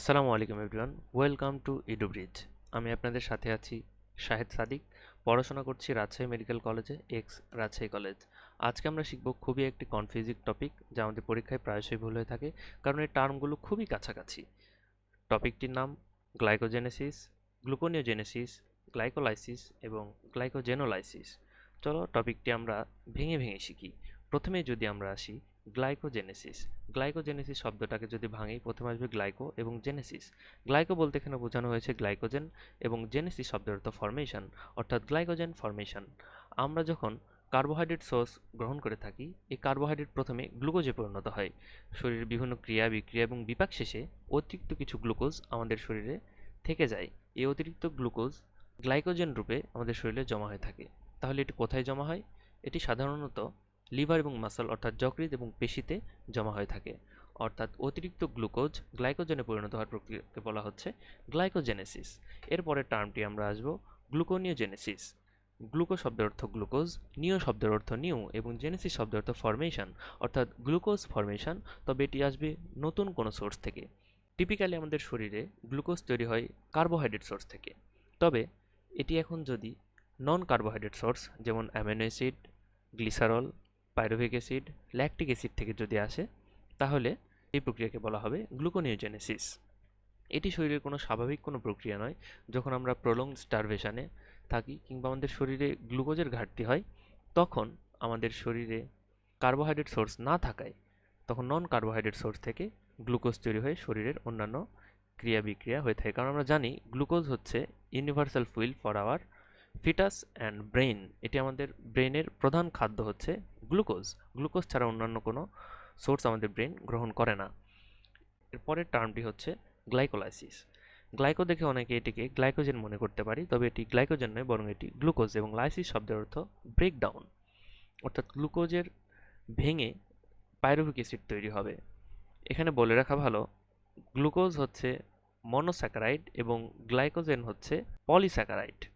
আসসালামু আলাইকুম everyone, welcome to ইডুব্রিজ আমি আপনাদের সাথে আছি শাহেদ সাদিক। পড়াশোনা করছি রাজশাহী মেডিকেল কলেজে, এক্স রাজশাহী কলেজ। আজকে আমরা শিখব খুবই একটি কনফিউজিং টপিক যা আমাদের পরীক্ষায় প্রায়শই ভুল হয়ে থাকে, কারণ এই টার্মগুলো খুবই কাছাকাছি। টপিকটির নাম গ্লাইকোজেনেসিস, গ্লুকোনিওজেনেসিস, গ্লাইকোলাইসিস এবং গ্লাইকোজেনোলাইসিস। চলো টপিকটি আমরা ভেঙে ভেঙে শিখি। প্রথমে যদি আমরা আসি গ্লাইকোজেনেসিস। গ্লাইকোজেনেসিস শব্দটাকে যদি ভাঙি, প্রথমে আসবে গ্লাইকো এবং জেনেসিস। গ্লাইকো বলতে এখানে বোঝানো হয়েছে গ্লাইকোজেন এবং জেনেসিস শব্দের অর্থ ফরমেশন অর্থাৎ গ্লাইকোজেন ফরমেশন আমরা যখন কার্বোহাইড্রেট সোর্স গ্রহণ করে থাকি, এই কার্বোহাইড্রেট প্রথমে গ্লুকোজে পরিণত হয়। শরীরের বিভিন্ন ক্রিয়া, বিক্রিয়া এবং বিপাক শেষে অতিরিক্ত কিছু গ্লুকোজ আমাদের শরীরে থেকে যায়। এই অতিরিক্ত গ্লুকোজ গ্লাইকোজেন রূপে আমাদের শরীরে জমা হয়ে থাকে। তাহলে এটি কোথায় জমা হয়? এটি সাধারণত লিভার এবং মাসল অর্থাৎ যকৃৎ এবং পেশিতে জমা হয়ে থাকে। অর্থাৎ অতিরিক্ত গ্লুকোজ গ্লাইকোজেনে পরিণত হওয়ার প্রক্রিয়াকে বলা হচ্ছে গ্লাইকোজেনেসিস। এরপরের টার্মটি আমরা আসব গ্লুকোনিওজেনেসিস। গ্লুকো শব্দের অর্থ গ্লুকোজ, নিও শব্দের অর্থ নিউ এবং জেনেসিস শব্দের অর্থ ফরমেশন, অর্থাৎ গ্লুকোজ ফরমেশন, তবে এটি আসবে নতুন কোনো সোর্স থেকে। টিপিক্যালি আমাদের শরীরে গ্লুকোজ তৈরি হয় কার্বোহাইড্রেট সোর্স থেকে। তবে এটি এখন যদি নন কার্বোহাইড্রেট সোর্স, যেমন amino acid, glycerol pyruvic acid, lactic acid থেকে যদি আসে, তাহলে এই প্রক্রিয়াকে বলা হবে গ্লুকোনিওজেনেসিস। এটি শরীরের কোনো স্বাভাবিক কোনো প্রক্রিয়া নয়। যখন আমরা প্রলং স্টারভেশনে থাকি কিংবা আমাদের শরীরে গ্লুকোজের ঘাটতি হয়, তখন আমাদের শরীরে কার্বোহাইড্রেট সোর্স না থাকায়, তখন নন কার্বোহাইড্রেট সোর্স থেকে গ্লুকোজ তৈরি হয়ে শরীরের অন্যান্য ক্রিয়া বিক্রিয়া হয়ে থাকে। কারণ আমরা জানি গ্লুকোজ হচ্ছে universal fuel for our foetus and brain এটি আমাদের ব্রেনের প্রধান খাদ্য হচ্ছে গ্লুকোজ গ্লুকোজ ছাড়া অন্যান্য কোনো সোর্স আমাদের ব্রেন গ্রহণ করে না। এরপরের টার্মটি হচ্ছে গ্লাইকোলাইসিস। গ্লাইকো দেখে অনেকে এটিকে গ্লাইকোজেন মনে করতে পারি, তবে এটি গ্লাইকোজেন নয়, বরং এটি গ্লুকোজ এবং লাইসিস শব্দের অর্থ ব্রেকডাউন। অর্থাৎ গ্লুকোজের ভেঙে পাইরুভিক অ্যাসিড তৈরি হবে। এখানে বলে রাখা ভালো, গ্লুকোজ হচ্ছে মনোস্যাকারাইড এবং গ্লাইকোজেন হচ্ছে পলিস্যাকারাইড।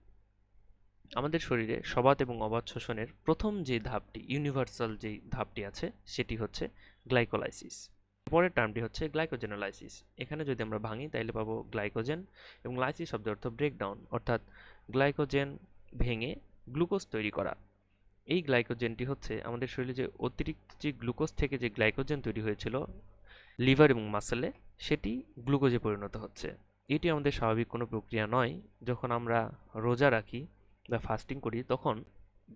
আমাদের শরীরে সবাত এবং অবাধ শোষণের প্রথম যে ধাপটি ইউনিভার্সাল যেই ধাপটি আছে, সেটি হচ্ছে গ্লাইকোলাইসিস পরের টার্মটি হচ্ছে গ্লাইকোজেনোলাইসিস এখানে যদি আমরা ভাঙি, তাইলে পাবো গ্লাইকোজেন এবং লাইসিস শব্দের অর্থ ব্রেকডাউন অর্থাৎ গ্লাইকোজেন ভেঙে গ্লুকোজ তৈরি করা। এই গ্লাইকোজেনটি হচ্ছে আমাদের শরীরে যে অতিরিক্ত যে গ্লুকোজ থেকে যে গ্লাইকোজেন তৈরি হয়েছিল লিভার এবং মাসেলে সেটি গ্লুকোজে পরিণত হচ্ছে। এটি আমাদের স্বাভাবিক কোনো প্রক্রিয়া নয়। যখন আমরা রোজা রাখি ফাস্টিং করি, তখন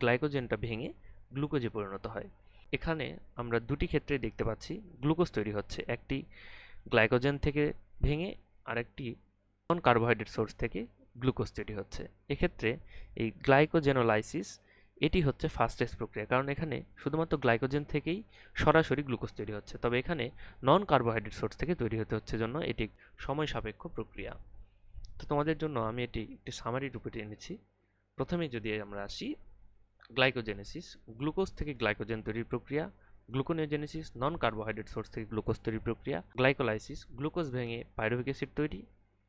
গ্লাইকোজেনটা ভেঙে গ্লুকোজে পরিণত হয়। এখানে আমরা দুটি ক্ষেত্রে দেখতে পাচ্ছি গ্লুকোজ তৈরি হচ্ছে। একটি গ্লাইকোজেন থেকে ভেঙে আরেকটি নন কার্বোহাইড্রেট সোর্স থেকে গ্লুকোজ তৈরি হচ্ছে। এক্ষেত্রে এই গ্লাইকোজেনোলাইসিস এটি হচ্ছে ফাস্টেস্ট প্রক্রিয়া, কারণ এখানে শুধুমাত্র গ্লাইকোজেন থেকেই সরাসরি গ্লুকোজ তৈরি হচ্ছে। তবে এখানে নন কার্বোহাইড্রেট সোর্স থেকে তৈরি হতে হচ্ছে জন্য এটি সময় সাপেক্ষ প্রক্রিয়া। তো তোমাদের জন্য আমি এটি একটি সামারি রূপে এনেছি প্রথমে যদি আমরা আসি গ্লাইকোজেনেসিস গ্লুকোজ থেকে গ্লাইকোজেন তৈরির প্রক্রিয়া গ্লুকোনিওজেনেসিস নন কার্বোহাইড্রেট সোর্স থেকে গ্লুকোজ তৈরির প্রক্রিয়া গ্লাইকোলাইসিস গ্লুকোজ ভেঙে পাইরুভিক অ্যাসিড তৈরি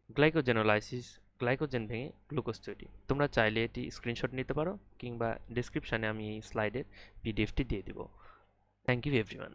গ্লাইকোজেনোলাইসিস গ্লাইকোজেন ভেঙে গ্লুকোজ তৈরি। তোমরা চাইলে এটি স্ক্রিনশট নিতে পারো, কিংবা ডিসক্রিপশানে আমি এই স্লাইডের পিডিএফটি দিয়ে দিব। Thank you everyone